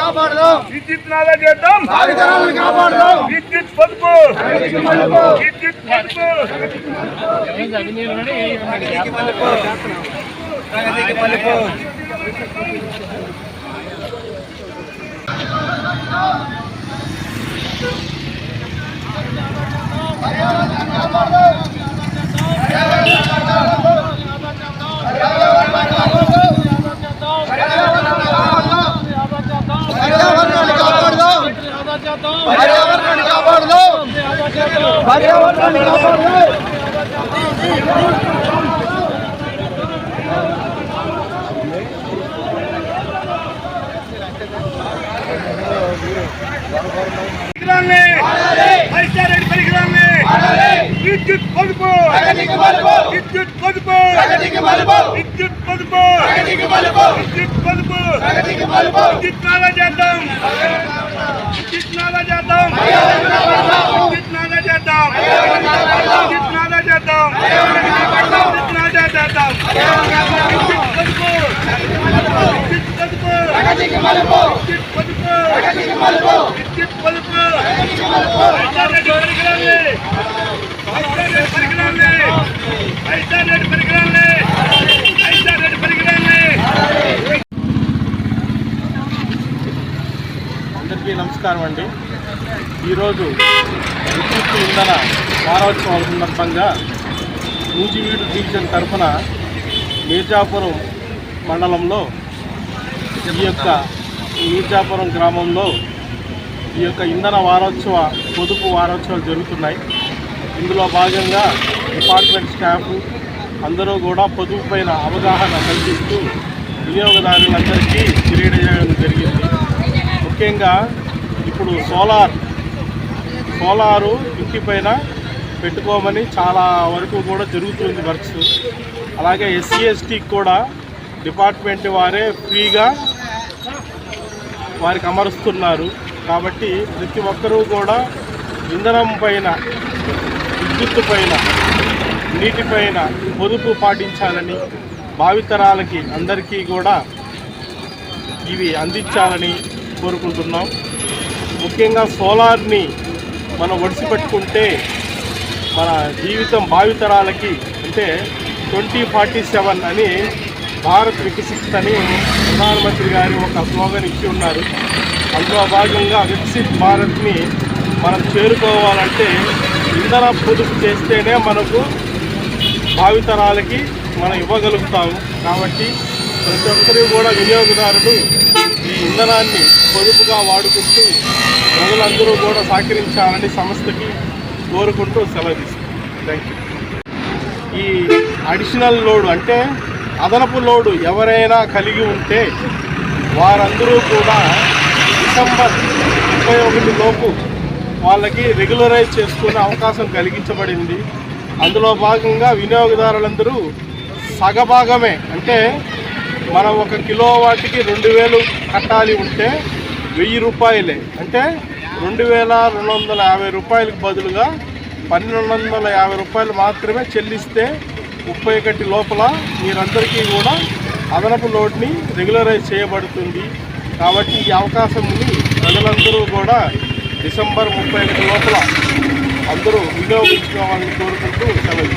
కాపాడదాం. విద్యుత్ నాదా చేద్దాం భావితరాలను కాపాడదాం. విద్యుత్ పొదుపు. విద్యుత్ పొదుపు. ప్రగతికి పర్యావరణాన్ని కాపాడదాం పర్యావరణాన్ని కాపాడదాం పరికరాల్ని ఐసారెడ్డి పరికరాల్ని విద్యుత్ పొదుపు ప్రగతికి మలుపు విద్యుత్ పొదుపు ప్రగతికి మలుపు విద్యుత్ పొదుపు ప్రగతికి మలుపు విద్యుత్ పొదుపు ప్రగతికి మలుపు విద్యుత్ నాదా చేద్దాం విద్యుత్ నాదా చేద్దాం విద్యుత్ నాదా చేద్దాం విద్యుత్ నాదా చేద్దాం విద్యుత్ నాదా చేద్దాం విద్యుత్ పొదుపు విద్యుత్ పొదుపు ప్రగతికి మలుపు విద్యుత్ పొదుపు ప్రగతికి మలుపు విద్యుత్ పొదుపు ప్రగతికి మలుపు ఐసారెడ్డి పరికరాల్ని ఐసారెడ్డి పరికరాల్ని ఐసారెడ్డి పరికరాల్ని ఐసారెడ్డి పరికరాల్ని అందరికీ నమస్కారం అండి. ఈరోజు విద్యుత్ ఇంధన వారోత్సవాల సందర్భంగా నూజివీడు డివిజన్ తరఫున మీర్జాపురం మండలంలో ఈ యొక్క మీర్జాపురం గ్రామంలో ఈ యొక్క ఇంధన వారోత్సవ పొదుపు వారోత్సవాలు జరుగుతున్నాయి. ఇందులో భాగంగా డిపార్ట్మెంట్ స్టాఫ్ అందరూ కూడా పొదుపు పైన అవగాహన కల్పిస్తూ వినియోగదారులందరికీ తెలియజేయడం జరిగింది. ముఖ్యంగా ఇప్పుడు సోలార్ సోలారు ఇంటి పైన పెట్టుకోమని చాలా వరకు కూడా జరుగుతుంది వర్క్స్. అలాగే ఎస్సీ ఎస్టీకి కూడా డిపార్ట్మెంట్ వారే ఫ్రీగా వారికి అమరుస్తున్నారు. కాబట్టి ప్రతి ఒక్కరూ కూడా ఇంధనం పైన విద్యుత్ పైన నీటిపైన పొదుపు పాటించాలని భావితరాలకి అందరికీ కూడా ఇవి అందించాలని కోరుకుంటున్నాం. ముఖ్యంగా సోలార్ని మనం ఒడిసిపెట్టుకుంటే మన జీవితం భావితరాలకి అంటే ట్వంటీ ఫార్టీ సెవెన్ అని భారత్ వికసిత్ అని ప్రధానమంత్రి గారు ఒక స్లోగన్ ఇచ్చి ఉన్నారు. అందులో భాగంగా వికసిత్ భారత్ని మనం చేరుకోవాలంటే ఇంధన పొదుపు చేస్తేనే మనకు భావితరాలకి మనం ఇవ్వగలుగుతాము. కాబట్టి ప్రతి ఒక్కరూ కూడా వినియోగదారులు ఈ ఇంధనాన్ని పొదుపుగా వాడుకుంటూ ప్రజలందరూ కూడా సహకరించాలని సంస్థకి కోరుకుంటూ సెలవు తీసుకుంటాం థ్యాంక్ యూ ఈ అడిషనల్ లోడ్ అంటే అదనపు లోడు ఎవరైనా కలిగి ఉంటే వారందరూ కూడా డిసెంబర్ ముప్పై ఒకటి లోపు వాళ్ళకి రెగ్యులరైజ్ చేసుకునే అవకాశం కలిగించబడింది. అందులో భాగంగా వినియోగదారులందరూ సగభాగమే. అంటే మనం ఒక కిలో వాటికి రెండు వేలు కట్టాలి ఉంటే వెయ్యి రూపాయలే. అంటే రెండు వేల రెండు వందల యాభై రూపాయలకు బదులుగా పన్నెండు వందల యాభై రూపాయలు మాత్రమే చెల్లిస్తే ముప్పై ఒకటి లోపల మీరందరికీ కూడా అదనపు లోడ్ని రెగ్యులరైజ్ చేయబడుతుంది. కాబట్టి ఈ అవకాశం ఉంది. ప్రజలందరూ కూడా డిసెంబర్ ముప్పై ఒకటి లోపల అందరూ వినియోగించుకోవాలని కోరుకుంటూ సెలవు.